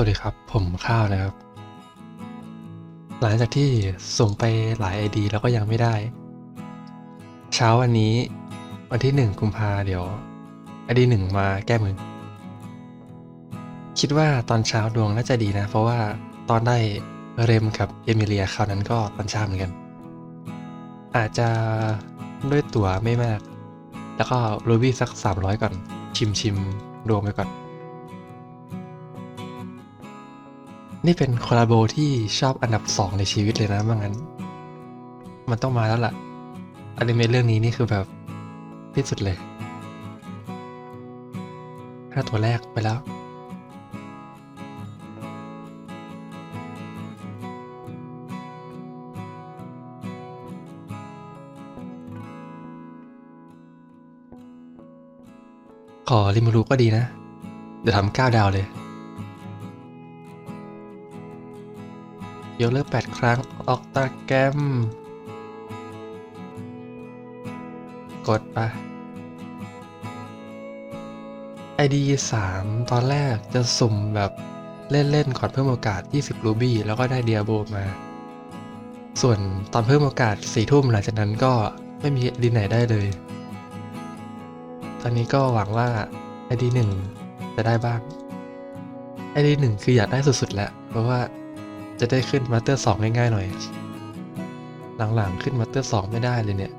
วัสดีครับ ผมข้าวนะครับ หลังจากที่ส่งไปหลาย ID แล้วก็ยังไม่ได้ เช้าวันนี้ วันที่หนึ่งกุมภาเดี๋ยว ID หนึ่งมาแก้มือ คิดว่าตอนเช้าดวงน่าจะดีนะ เพราะว่าตอนได้เรมกับเอมิเลียคราวนั้นก็ตอนเช้าเหมือนกัน อาจจะด้วยตั๋วไม่มาก แล้วก็รูบี้สัก 300 ก่อน ชิมชิมรวมไปก่อน นี่เป็นคอลลาโบที่ชอบอันดับสองในชีวิตเลยนะว่างั้น มันต้องมาแล้วล่ะอนิเมะเรื่องนี้นี่คือแบบที่สุดเลยห้าตัวแรกไปแล้ว ขอริมูรุก็ดีนะ เดี๋ยวทำเก้าดาวเลย ยกเลิกแปดครั้ง ออกตาแกรม กดไป ID 3 ตอนแรกจะสุ่มแบบเล่น ๆ ก่อนเพิ่มโอกาส 20 รูบี้ แล้วก็ได้เดียโบมา ส่วนตอนเพิ่มโอกาส 4 ทุ่มหลังจากนั้นก็ไม่มีดีไหนได้เลย ตอนนี้ก็หวังว่า ID 1 จะได้บ้าง ID 1 คืออยากได้สุด ๆ แล้ว เพราะว่า จะได้ขึ้นมาสเตอร์2ง่ายๆหน่อย หลังๆขึ้นมาสเตอร์2ไม่ได้เลยเนี่ย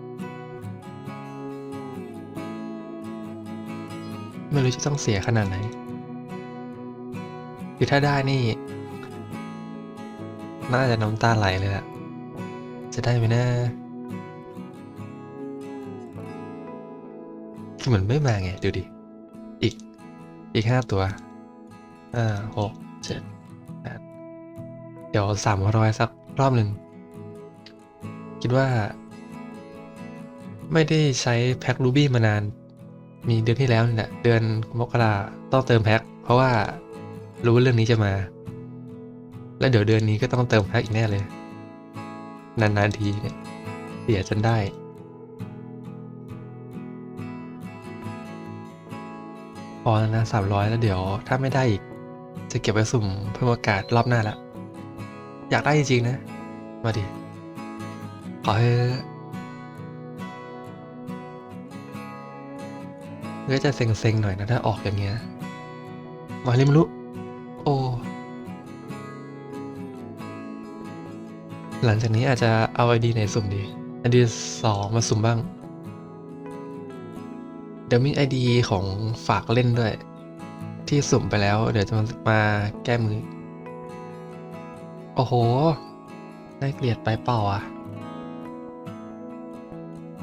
ไม่รู้จะต้องเสียขนาดไหน คือถ้าได้นี่ น่าจะน้ำตาไหลเลยล่ะ จะได้ไหมนะคือเหมือนไม่มาไง ดูดิ อีก อีกห้าตัว อ่าหก เดี๋ยวสามร้อยสักรอบหนึ่ง คิดว่า ไม่ได้ใช้แพ็ครูบี้มานาน มีเดือนที่แล้วนี่แหละเดือนมกราต้องเติมแพ็คเพราะว่ารู้ว่าเรื่องนี้จะมา แล้วเดี๋ยวเดือนนี้ก็ต้องเติมแพ็คอีกแน่เลย นานๆทีเนี่ยเสียจนได้พอแล้วนะสามร้อยแล้วเดี๋ยว ถ้าไม่ได้อีก จะเก็บไว้สุ่มเพิ่มโอกาสรอบหน้าละ อยากได้จริงๆนะ มาดิ ขอให้ก็จะเซ็งๆหน่อยนะถ้าออกอย่างเงี้ย มาลิมรุโอ้หลังจากนี้อาจจะเอาไอดีไหนสุ่มดีไอดีสองมาสุ่มบ้าง เดี๋ยวมีไอดีของฝากเล่นด้วย ที่สุ่มไปแล้ว เดี๋ยวจะมาแก้มือ อ้โห ได้เกลียดไปเปล่าอะ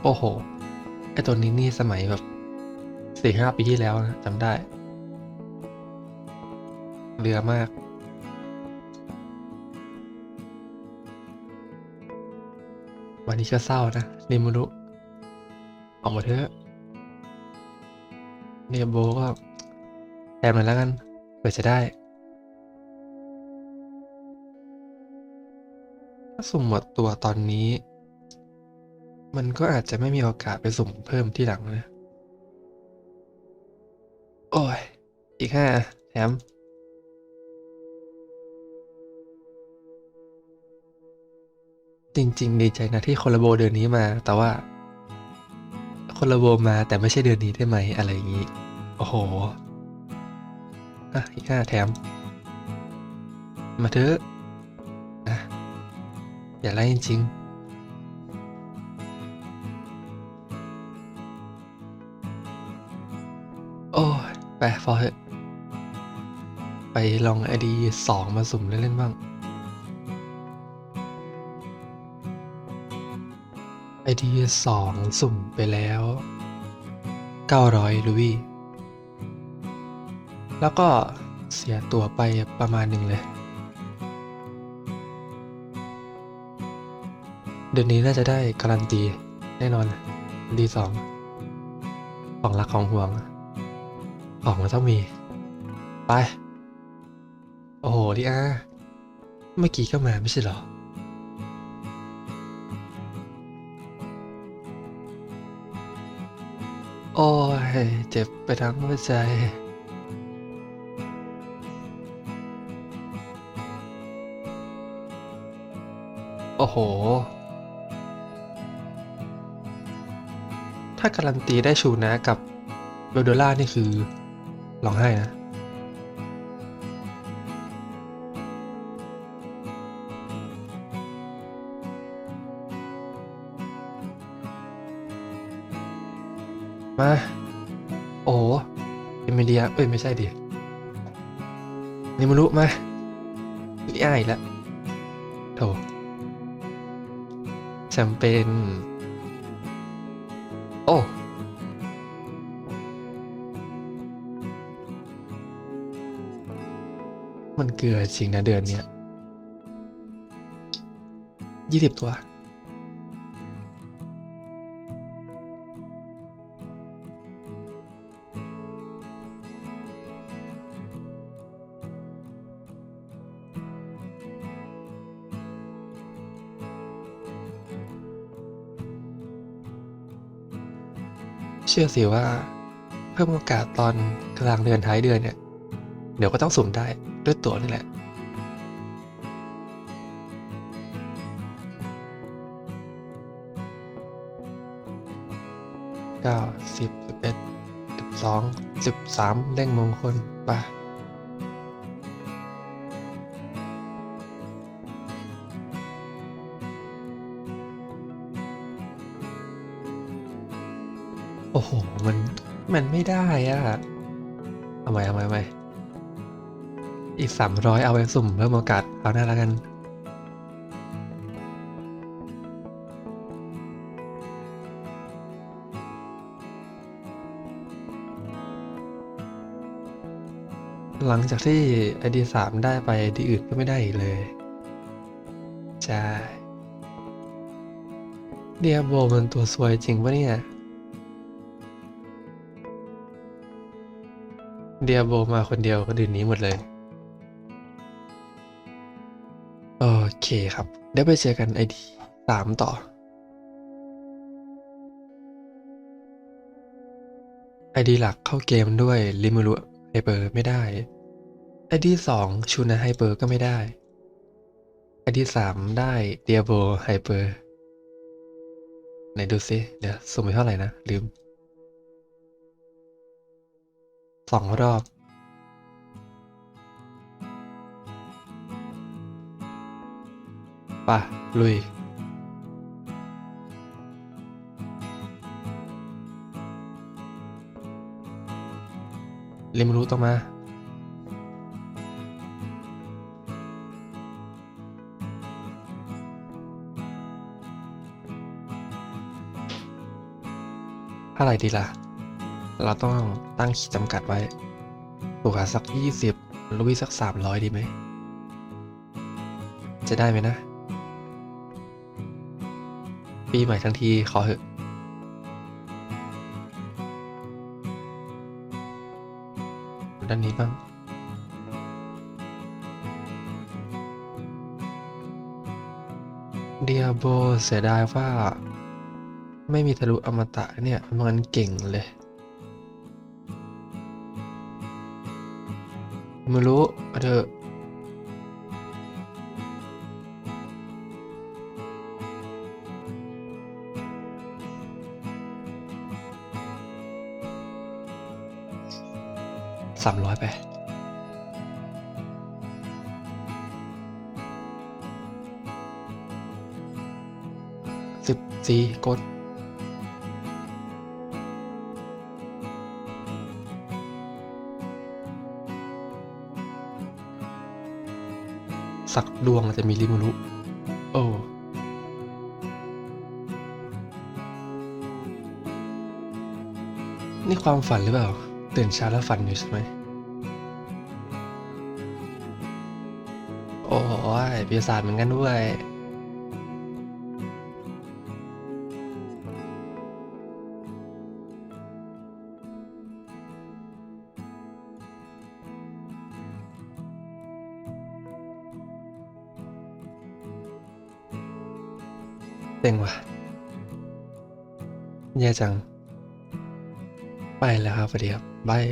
โอ้โห ไอตัวนี้นี่สมัยแบบสี่ห้าปีที่แล้วนะจำได้ เรือมากวันนี้ก็เศร้านะเนมูรุออกมาเถอะเนโบก็แทนมันแล้วกันเผื่อจะได้ ถ้าสุ่มหมดตัวตอนนี้ มันก็อาจจะไม่มีโอกาสไปสุ่มเพิ่มที่หลังนะ โอ้ย อีกห้าแถมจริงๆดีใจนะที่คอลลาโบเดือนนี้มา แต่ว่าคอลลาโบมาแต่ไม่ใช่เดือนนี้ได้ไหมอะไรอย่างนี้ โอ้โหอะอีกห้าแถม มาเถอะ อย่าไล่จริงๆโอ้ยไปพอเถอะไปลองไอดีสองมาสุ่มเล่นๆบ้างไอดีสองสุ่มไปแล้ว 900ลูวี่แล้วก็เสียตัวไปประมาณหนึ่งเลย เดือนนี้น่าจะได้การันตีแน่นอนดีสองของรักของห่วง ของมันต้องมี ไป โอ้โหดิอาเมื่อกี้ก็มาไม่ใช่หรอ โอ้ยเจ็บไปทั้งหัวใจโอ้โหาการันตีได้ชูนะกับเบลโดล่านี่คือร้องไห้นะ มา โอ้เอมิเลียเอ้ย ไม่ใช่ดินิมารุมานี่อ้ายแล้วโถแชมเปญ โอ้มันเกลือจริงนะเดือนเนี้ยยี่สิบตัว ชื่อสิว่าเพิ่มโอกาสตอนกลางเดือนท้ายเดือนเนี่ย เดี๋ยวก็ต้องสุ่มได้ด้วยตัวนี่แหละ เก้าสิบสิบเอ็ดสิบสองสิบสามเร่งมงคลไปะ อ้โห มัน มันไม่ได้อะเอาใหม่เอาใหม่เอาใหม่อีกสามร้อยเอาไว้สุ่มเพิ่มโอกาสเอาหน้าแล้วกัน หลังจากที่ไอดีสามได้ไปดีอื่นก็ไม่ได้อีกเลย ใช่ เดียโบมันตัวสวยจริงปะเนี่ย เดียโบมาคนเดียวคนอื่นหนี้หมดเลย โอเคครับ เดี๋ยวไปเจอกันไอดีสามต่อ ไอดีหลักเข้าเกมด้วยลิมูรุไฮเปอร์ไม่ได้ไอดีสองชูนาไฮเปอร์ก็ไม่ได้ไอดีสามได้เดียโบไฮเปอร์ไหนดูซิเดี๋ยวสุ่มไปเท่าไหร่นะลืม สองรอบป่ะ ลุย เรียนรู้ต้องมาเท่าไรดีล่ะ เราต้องตั้งขีดจำกัดไว้ตัวขาสักยี่สิบลุยสักสามร้อยดีไหม จะได้ไหมนะ ปีใหม่ทั้งทีขอเหอะด้านนี้บ้างเดียโบเสียดายว่า ไม่มีทะลุอมตะเนี่ย มันเก่งเลย ไม่รู้เอาเถอะสามร้อยไปสิบสี่กด สักดวงจะมีริมูรุโอ้นี่ความฝันหรือเปล่า ตื่นเช้าแล้วฝันอยู่ใช่ไหมโอ้ยปีศาจเหมือนกันด้วย เต็งว่ะแย่จัง ไปแล้วครับสวัสดีครับบาย